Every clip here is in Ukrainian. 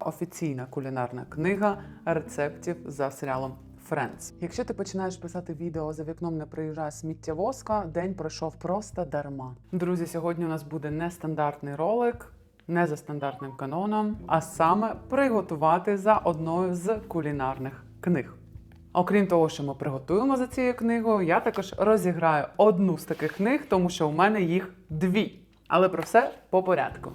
офіційна кулінарна книга рецептів за серіалом Friends. Якщо ти починаєш писати відео за вікном не приїжджає сміттєвозка, день пройшов просто дарма. Друзі, сьогодні у нас буде нестандартний ролик. Не за стандартним каноном, а саме приготувати за одною з кулінарних книг. Окрім того, що ми приготуємо за цією книгою, я також розіграю одну з таких книг, тому що у мене їх дві. Але про все по порядку.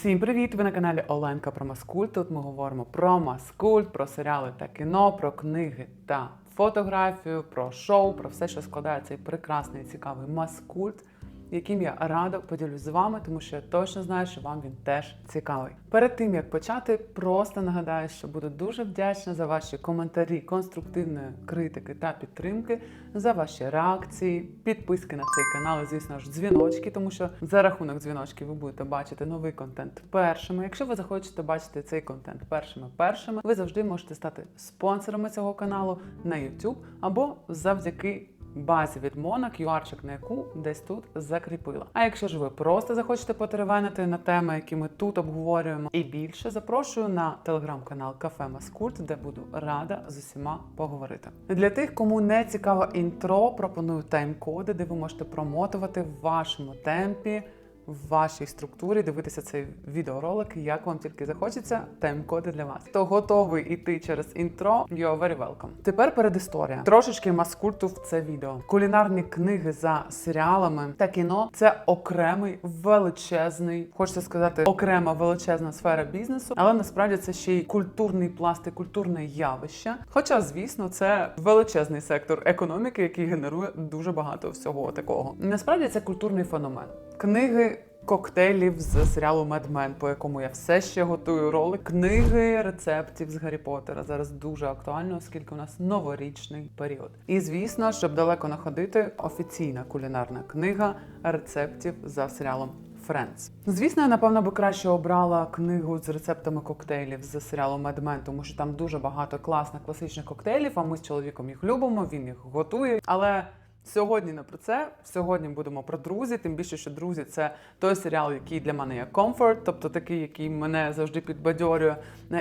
Всім привіт! Ви на каналі Оленка про Маскульт. Тут ми говоримо про маскульт, про серіали та кіно, про книги та фотографію, про шоу, про все, що складає цей прекрасний цікавий маскульт, яким я радо поділюсь з вами, тому що я точно знаю, що вам він теж цікавий. Перед тим як почати, просто нагадаю, що буду дуже вдячна за ваші коментарі, конструктивної критики та підтримки, за ваші реакції, підписки на цей канал і, звісно ж, дзвіночки, тому що за рахунок дзвіночків ви будете бачити новий контент першими. Якщо ви захочете бачити цей контент першими першими, ви завжди можете стати спонсорами цього каналу на YouTube або завдяки базі від Мона, QR-чик на яку десь тут закріпила. А якщо ж ви просто захочете потеревенити на теми, які ми тут обговорюємо, і більше, запрошую на телеграм-канал Кафе Маскульт, де буду рада з усіма поговорити. Для тих, кому не цікаво інтро, пропоную тайм-коди, де ви можете промотувати в вашому темпі. В вашій структурі дивитися цей відеоролик, як вам тільки захочеться, тайм-коди для вас. Хто готовий іти через інтро, you're very welcome. Тепер передісторія. Трошечки маскульту в це відео. Кулінарні книги за серіалами та кіно це окремий величезний, хочеться сказати, окрема величезна сфера бізнесу, але насправді це ще й культурний пласт і культурне явище. Хоча, звісно, це величезний сектор економіки, який генерує дуже багато всього такого. Насправді це культурний феномен. Книги коктейлів з серіалу Men, по якому я все ще готую ролик. Книги рецептів з Гаррі Поттера зараз дуже актуально, оскільки у нас новорічний період. І звісно, щоб далеко не ходити, офіційна кулінарна книга рецептів за серіалом. Friends. Звісно, я напевно би краще обрала книгу з рецептами коктейлів з серіалу Men, тому що там дуже багато класних класичних коктейлів. А ми з чоловіком їх любимо. Він їх готує. Але Сьогодні не про це. Сьогодні будемо про друзі. Тим більше, що друзі це той серіал, який для мене є комфорт, тобто такий, який мене завжди підбадьорює.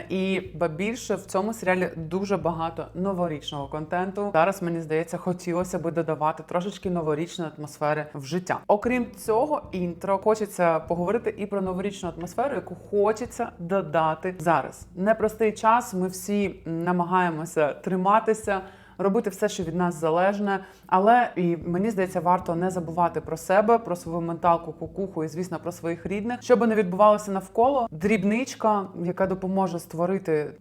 І ба більше в цьому серіалі дуже багато новорічного контенту. Зараз мені здається, хотілося би додавати трошечки новорічної атмосфери в життя. Окрім цього, інтро хочеться поговорити і про новорічну атмосферу, яку хочеться додати зараз. Непростий час. Ми всі намагаємося триматися робити все, що від нас залежне. Але і мені здається, варто не забувати про себе, про свою менталку, кукуху і, звісно, про своїх рідних, щоб не відбувалося навколо. Дрібничка, яка допоможе створити,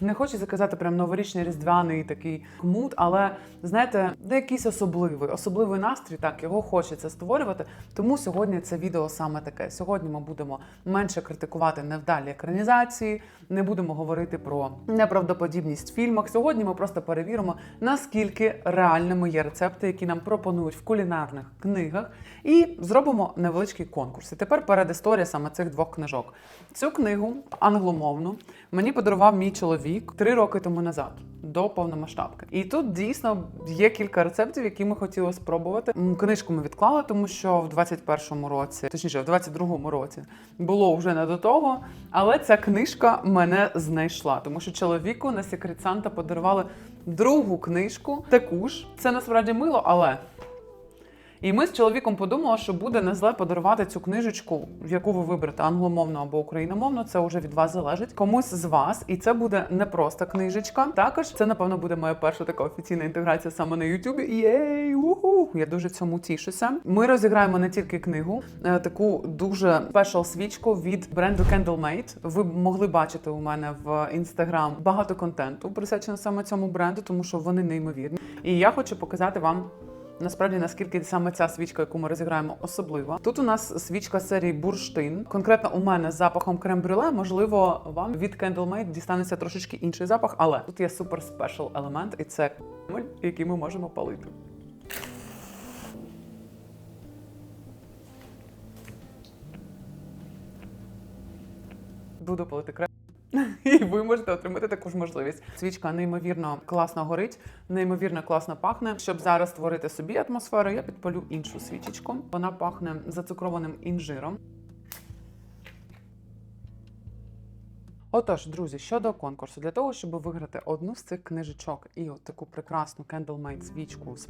не хочу заказати прям новорічний різдвяний такий кмут, але знаєте, де якийсь особливий, особливий настрій, так його хочеться створювати. Тому сьогодні це відео саме таке. Сьогодні ми будемо менше критикувати невдалі екранізації, не будемо говорити про неправдоподібність в фільмах. Сьогодні ми просто перевіримо наскільки реальними є рецепти, які нам пропонують в кулінарних книгах, і зробимо невеличкий конкурс. І тепер передісторія саме цих двох книжок. Цю книгу англомовну мені подарував мій чоловік три роки тому назад. До повномасштабки, і тут дійсно є кілька рецептів, які ми хотіли спробувати. Книжку ми відклали, тому що в 21-му році, точніше, в 22-му році було вже не до того. Але ця книжка мене знайшла, тому що чоловіку на секрет Санта подарували другу книжку, таку ж. Це насправді мило, але. І ми з чоловіком подумали, що буде не зле подарувати цю книжечку, яку ви виберете англомовну або україномовну. Це вже від вас залежить комусь з вас, і це буде не просто книжечка. Також це, напевно, буде моя перша така офіційна інтеграція саме на Ютубі. Єй, уху! Я дуже цьому тішуся. Ми розіграємо не тільки книгу, е, таку дуже спешл свічку від бренду Candlemate. Ви могли бачити у мене в інстаграм багато контенту присвячено саме цьому бренду, тому що вони неймовірні. І я хочу показати вам. Насправді, наскільки саме ця свічка, яку ми розіграємо, особлива. Тут у нас свічка серії бурштин. Конкретно у мене з запахом крем-брюле. Можливо, вам від Candlemade дістанеться трошечки інший запах, але тут є супер спешл елемент, і це кремль, який ми можемо палити. Буду палити крем. І ви можете отримати таку ж можливість. Свічка неймовірно класно горить, неймовірно класно пахне. Щоб зараз створити собі атмосферу, я підпалю іншу свічечку. Вона пахне зацукрованим інжиром. Отож, друзі, щодо конкурсу, для того, щоб виграти одну з цих книжечок і от таку прекрасну Candlemade свічку з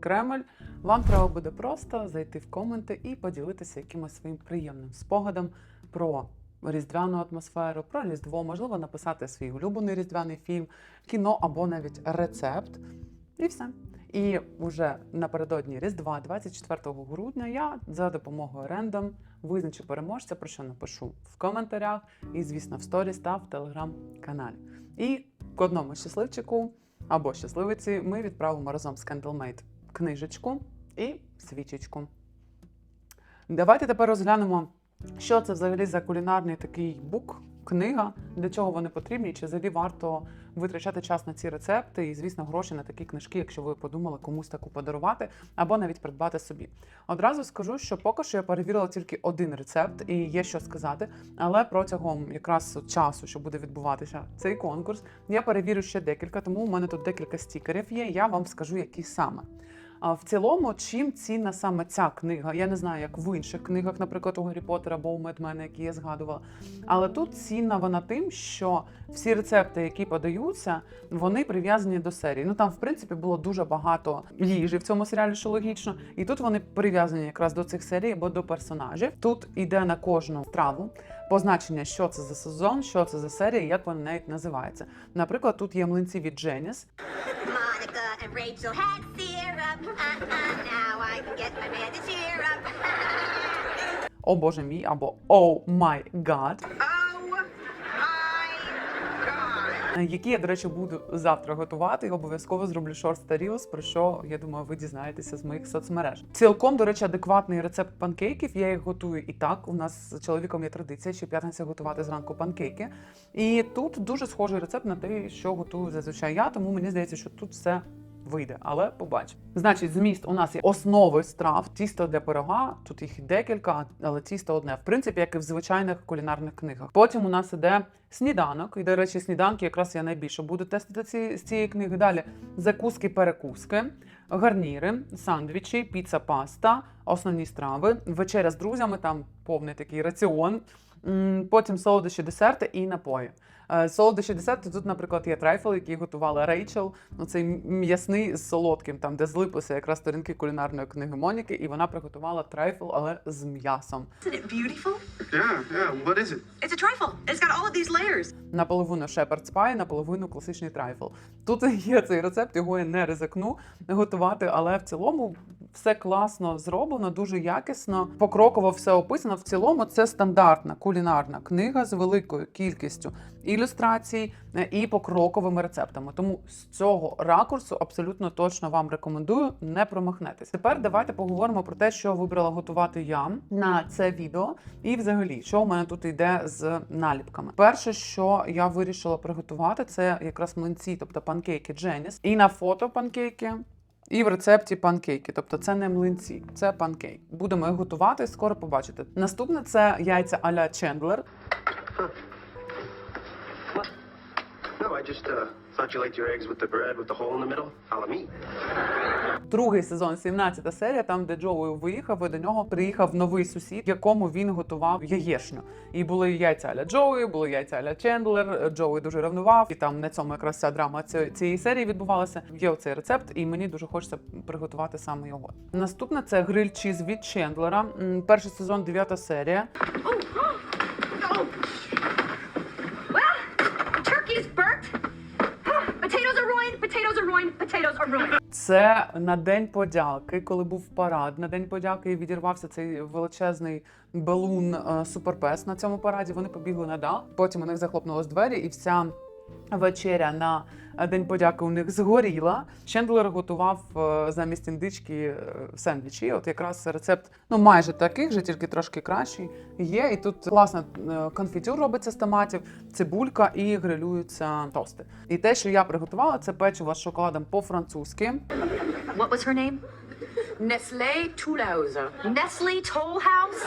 Кремль, вам треба буде просто зайти в коменти і поділитися якимось своїм приємним спогадом про різдвяну атмосферу, про Різдво, можливо, написати свій улюблений різдвяний фільм, кіно або навіть рецепт. І все. І вже напередодні Різдва, 24 грудня, я за допомогою рендом визначу переможця, про що напишу в коментарях, і, звісно, в сторіс та в телеграм-каналі. І к одному щасливчику або щасливиці ми відправимо разом з Candlemade книжечку і свічечку. Давайте тепер розглянемо, що це взагалі за кулінарний такий бук, книга, для чого вони потрібні, чи взагалі варто витрачати час на ці рецепти і, звісно, гроші на такі книжки, якщо ви подумали комусь таку подарувати або навіть придбати собі. Одразу скажу, що поки що я перевірила тільки один рецепт, і є що сказати. Але протягом якраз часу, що буде відбуватися цей конкурс, я перевірю ще декілька, тому у мене тут декілька стікерів є. Я вам скажу, які саме. А в цілому, чим цінна саме ця книга? Я не знаю, як в інших книгах, наприклад, у Гаррі Поттера або у Медмена, які я згадувала. Але тут цінна вона тим, що всі рецепти, які подаються, вони прив'язані до серії. Ну там, в принципі, було дуже багато їжі в цьому серіалі, що логічно, і тут вони прив'язані якраз до цих серій або до персонажів. Тут іде на кожну страву позначення, що це за сезон, що це за серія, як вона навіть називається. Наприклад, тут є млинці від Дженіс. Erica and Rachel had syrup. Uh, uh, now I can get my man to cheer up. Oh, Boże mi, albo oh my god. Oh, які я, до речі, буду завтра готувати і обов'язково зроблю шорт та про що я думаю, ви дізнаєтеся з моїх соцмереж. Цілком, до речі, адекватний рецепт панкейків. Я їх готую і так. У нас з чоловіком є традиція що п'ятниця готувати зранку панкейки. І тут дуже схожий рецепт на те, що готую зазвичай я, тому мені здається, що тут все. Вийде, але побачимо. Значить, зміст у нас є основи страв, тісто для пирога. Тут їх декілька, але тісто одне. В принципі, як і в звичайних кулінарних книгах. Потім у нас іде сніданок. І, до речі, сніданки якраз я найбільше буду тестити ці, з цієї книги. Далі закуски, перекуски, гарніри, сандвічі, піца, паста, основні страви, вечеря з друзями, там повний такий раціон. Потім солодощі, десерти і напої. Е, Солодощі десерти тут, наприклад, є трайфл, який готувала Рейчел. Ну, цей м'ясний з солодким, там де злиплися якраз сторінки кулінарної книги Моніки, і вона приготувала трайфл, але з м'ясом. Наполовину shepherd's pie, наполовину класичний трайфл. Тут є цей рецепт, його я не ризикну готувати, але в цілому все класно зроблено, дуже якісно, покроково все описано. В цілому це стандартна кулінарна книга з великою кількістю ілюстрацій е, і покроковими рецептами. Тому з цього ракурсу абсолютно точно вам рекомендую, не промахнетесь. Тепер давайте поговоримо про те, що вибрала готувати я на це відео, і взагалі, що у мене тут йде з наліпками. Перше, що я вирішила приготувати, це якраз млинці, тобто панкейки Дженіс. І на фото панкейки. І в рецепті панкейки, тобто це не млинці, це панкейк. Будемо їх готувати, скоро побачите. Наступне це яйця а-ля Чендлер. I just uh, thought you liked your eggs with the bread with the hole in the middle. La me. Другий сезон, 17 серія, там де Джоуі виїхав, і до нього приїхав новий сусід, якому він готував яєшню. І були яйця аля Джоуі, були яйця аля Чендлер. Джоуі дуже ревнував, і там на цьому якраз ця драма цієї серії відбувалася. Є оцей рецепт, і мені дуже хочеться приготувати саме його. Наступне це гриль чіз від Чендлера. Перший сезон, 9 серія. Це на день подяки, коли був парад. На день подяки відірвався цей величезний балун е, суперпес на цьому параді. Вони побігли на дах. Потім у них захлопнулись двері, і вся вечеря на е, день подяки у них згоріла. Чендлер готував е, замість індички е, сендвічі. От якраз рецепт, ну майже таких же, тільки трошки кращий. Є і тут класно конфітюр робиться з томатів, цибулька і грилюються тости. І те, що я приготувала, це печиво з шоколадом по-французьки. What was her name? Nestle Toolhauser. Nestle Toll House.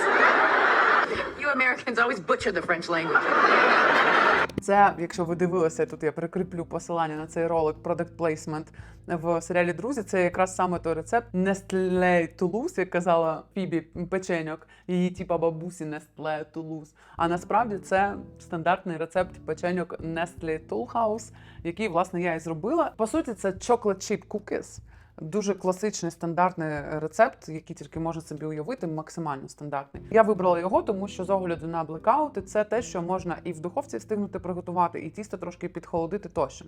You Americans always butcher the French language. Це, якщо ви дивилися, тут я прикріплю посилання на цей ролик Product Placement в серіалі Друзі. Це якраз саме той рецепт Nestlé Toulouse, як казала Фібі печеньок, її типа бабусі Nestlé Toulouse. А насправді це стандартний рецепт печеньок Nestlé Toolhouse, який власне я і зробила. По суті, це chocolate chip cookies. Дуже класичний стандартний рецепт, який тільки можна собі уявити, максимально стандартний. Я вибрала його, тому що з огляду на блекаути це те, що можна і в духовці встигнути приготувати, і тісто трошки підхолодити тощо.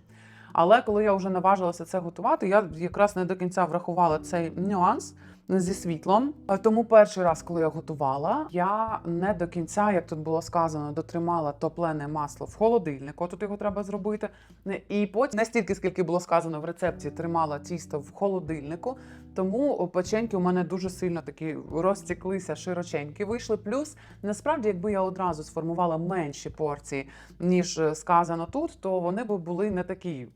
Але коли я вже наважилася це готувати, я якраз не до кінця врахувала цей нюанс зі світлом. Е, Тому перший раз, коли я готувала, я не до кінця, як тут було сказано, дотримала топлене масло в холодильнику. Тут його треба зробити. І потім не стільки, скільки було сказано в рецепті, тримала тісто в холодильнику. Тому печеньки у мене дуже сильно такі розтіклися, широченькі вийшли. Плюс насправді, якби я одразу сформувала менші порції, ніж е, сказано тут, то вони б були не такі.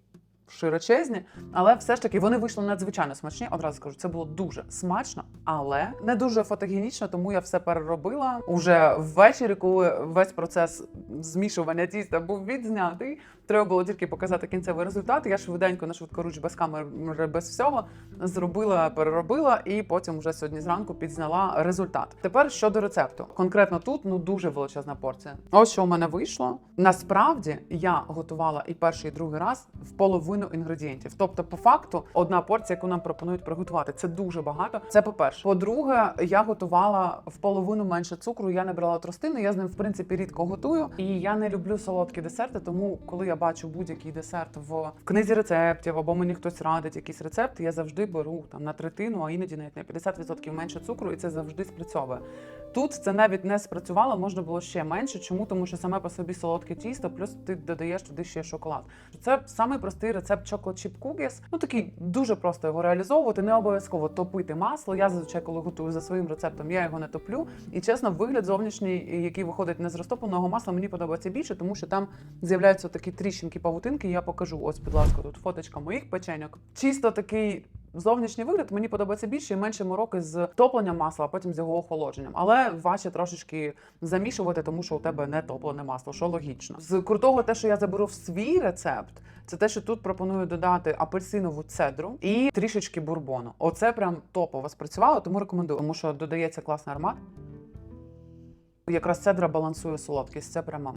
Широчезні, але все ж таки вони вийшли надзвичайно смачні. Одразу скажу, це було дуже смачно, але не дуже фотогенічно, тому я все переробила уже ввечері, коли весь процес змішування тіста був відзнятий. Треба було тільки показати кінцевий результат. Я швиденько на швидкоруч без камери, без всього зробила, переробила і потім вже сьогодні зранку підзняла результат. Тепер щодо рецепту. Конкретно тут ну дуже величезна порція. Ось що у мене вийшло. Насправді я готувала і перший, і другий раз в половину інгредієнтів. Тобто, по факту, одна порція, яку нам пропонують приготувати, це дуже багато. Це по-перше. По-друге, я готувала в половину менше цукру. Я не брала тростину. Я з ним в принципі рідко готую. І я не люблю солодкі десерти. Тому, коли я бачу будь-який десерт в книзі рецептів або мені хтось радить якийсь рецепт, я завжди беру там на третину, а іноді навіть на 50% менше цукру, і це завжди спрацьовує. Тут це навіть не спрацювало, можна було ще менше. Чому? Тому що саме по собі солодке тісто, плюс ти додаєш туди ще шоколад. Це самий простий рецепт chocolate chip cookies. Ну такий дуже просто його реалізовувати. Не обов'язково топити масло. Я зазвичай, коли готую за своїм рецептом, я його не топлю. І чесно, вигляд зовнішній, який виходить не з розтопленого масла, мені подобається більше, тому що там з'являються такі тріщинки павутинки. Я покажу. Ось, будь ласка, тут фоточка моїх печеньок. Чисто такий Зовнішній вигляд мені подобається більше і менше мороки з топленням масла, а потім з його охолодженням. Але важче трошечки замішувати, тому що у тебе не топлене масло, що логічно. З крутого, те, що я заберу в свій рецепт, це те, що тут пропоную додати апельсинову цедру і трішечки бурбону. Оце прям топово спрацювало, тому рекомендую, тому що додається класний аромат. Якраз цедра балансує солодкість. Це прямо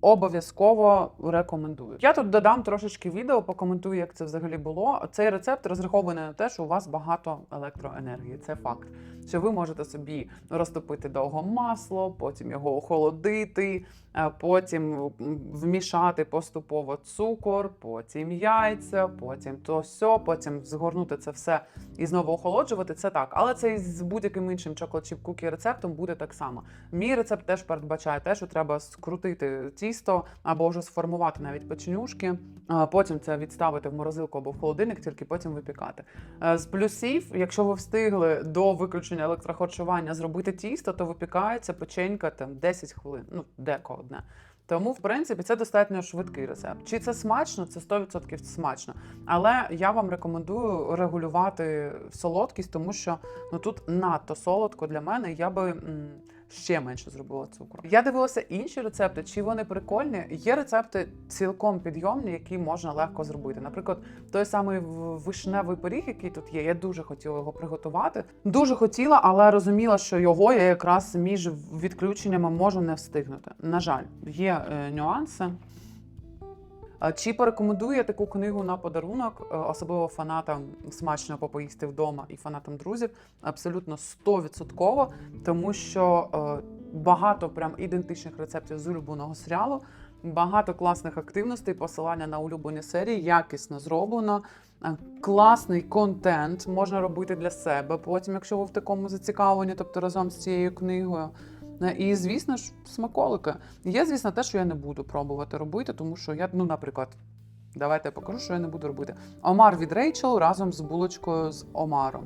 обов'язково рекомендую. Я тут додам трошечки відео, покоментую, як це взагалі було. Цей рецепт розрахований на те, що у вас багато електроенергії. Це факт. Що ви можете собі розтопити довго масло, потім його охолодити, е, потім вмішати поступово цукор, потім яйця, потім то сьо, потім згорнути це все і знову охолоджувати. Це так. Але це і з будь-яким іншим chip cookie рецептом буде так само. Мій рецепт теж передбачає те, що треба скрутити тісто або вже сформувати навіть печенюшки, потім це відставити в морозилку або в холодильник, тільки потім випікати. Е, З плюсів, якщо ви встигли до виключення електрохарчування зробити тісто, то випікається печенька там 10 хвилин, ну деко одне. Тому, в принципі, це достатньо швидкий рецепт. Чи це смачно? Це 100% смачно. Але я вам рекомендую регулювати солодкість, тому що ну тут надто солодко для мене. Я би ще менше зробила цукру. Я дивилася інші рецепти, чи вони прикольні. Є рецепти цілком підйомні, які можна легко зробити. Наприклад, той самий вишневий пиріг, який тут є. Я дуже хотіла його приготувати. Дуже хотіла, але розуміла, що його я якраз між відключеннями можу не встигнути. На жаль, є е, нюанси. Чи порекомендую я таку книгу на подарунок, е, особливо фанатам смачно попоїсти вдома і фанатам друзів? Абсолютно 100%, тому що е, багато прям ідентичних рецептів з улюбленого серіалу, багато класних активностей, посилання на улюблені серії, якісно зроблено. е, Класний контент можна робити для себе. Потім, якщо ви в такому зацікавлені, тобто разом з цією книгою. Е, І, звісно ж, смаколики. Є, звісно, те, що я не буду пробувати робити, тому що я, ну, наприклад, давайте я покажу, що я не буду робити. Омар від Рейчел разом з булочкою з Омаром.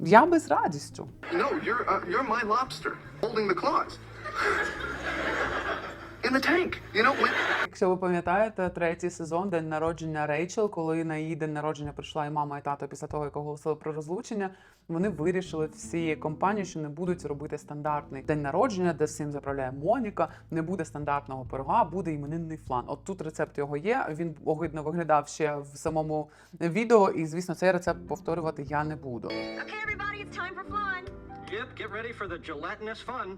Я би з радістю. No, you're uh, you're my lobster holding the claws. In the tank. You know, when, Якщо ви пам'ятаєте, третій сезон, день народження Рейчел, коли на її день народження прийшла і мама, і тато після того, як оголосили про розлучення, вони вирішили всією компанією, що не будуть робити стандартний день народження, де всім заправляє Моніка. Не буде стандартного пирога, буде іменинний флан. От тут рецепт його є. Він огидно виглядав ще в самому відео, і звісно, цей рецепт повторювати я не буду. Okay, everybody, it's time for fun. yep, get ready for the gelatinous fun.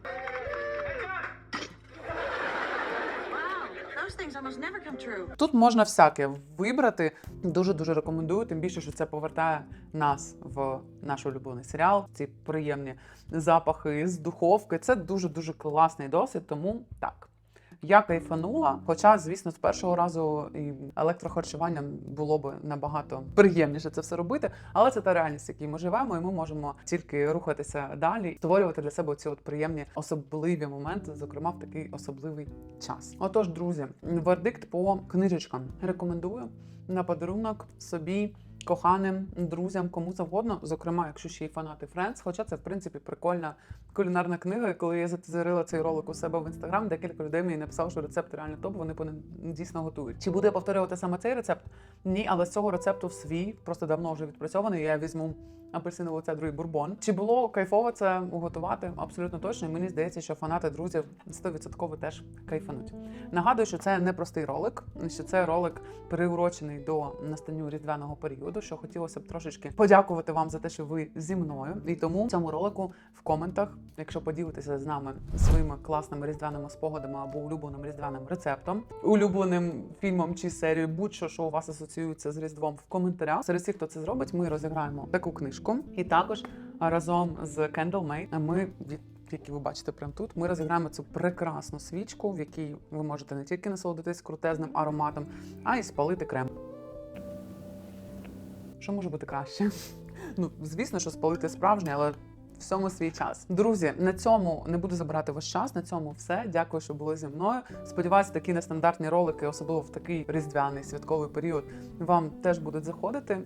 Тут можна всяке вибрати. Дуже дуже рекомендую. Тим більше, що це повертає нас в наш улюблений серіал. Ці приємні запахи з духовки. Це дуже дуже класний досвід. Тому так. Я кайфанула, хоча, звісно, з першого разу і електрохарчуванням було б набагато приємніше це все робити, але це та реальність, в якій ми живемо, і ми можемо тільки рухатися далі, створювати для себе ці от приємні особливі моменти, зокрема в такий особливий час. Отож, друзі, вердикт по книжечкам рекомендую на подарунок собі. Коханим друзям, кому завгодно, зокрема, якщо ще й фанати Friends, хоча це в принципі прикольна кулінарна книга. Коли я затизерила цей ролик у себе в інстаграм, декілька людей мені написали, що рецепт реально топ, вони по дійсно готують. Чи буде повторювати саме цей рецепт? Ні, але з цього рецепту свій просто давно вже відпрацьований. Я візьму апельсиновий цедру і бурбон. Чи було кайфово це готувати? Абсолютно точно. І мені здається, що фанати друзів 100% теж кайфануть. Нагадую, що це не простий ролик, що це ролик приурочений до настанню різдвяного періоду. Що хотілося б трошечки подякувати вам за те, що ви зі мною. І тому в цьому ролику в коментах, якщо поділитеся з нами своїми класними різдвяними спогадами або улюбленим різдвяним рецептом, улюбленим фільмом чи серією, будь-що, що у вас асоціюється з різдвом в коментарях. Серед всіх, хто це зробить, ми розіграємо таку книжку. І також разом з Candlemate ми від які ви бачите прямо тут, ми розіграємо цю прекрасну свічку, в якій ви можете не тільки насолодитись крутезним ароматом, а й спалити крем. Що може бути краще? Ну, звісно, що спалити справжнє, але всьому свій час. Друзі, на цьому не буду забирати ваш час. На цьому все. Дякую, що були зі мною. Сподіваюся, такі нестандартні ролики, особливо в такий різдвяний святковий період, вам теж будуть заходити.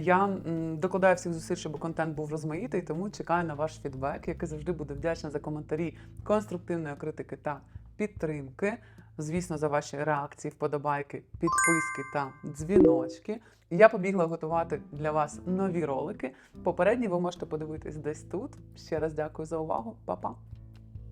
Я докладаю всіх зусиль, щоб контент був розмаїтий, тому чекаю на ваш фідбек, який завжди буде вдячна за коментарі конструктивної критики та підтримки. Звісно, за ваші реакції, вподобайки, підписки та дзвіночки. Я побігла готувати для вас нові ролики. Попередні ви можете подивитись десь тут. Ще раз дякую за увагу, Па-па!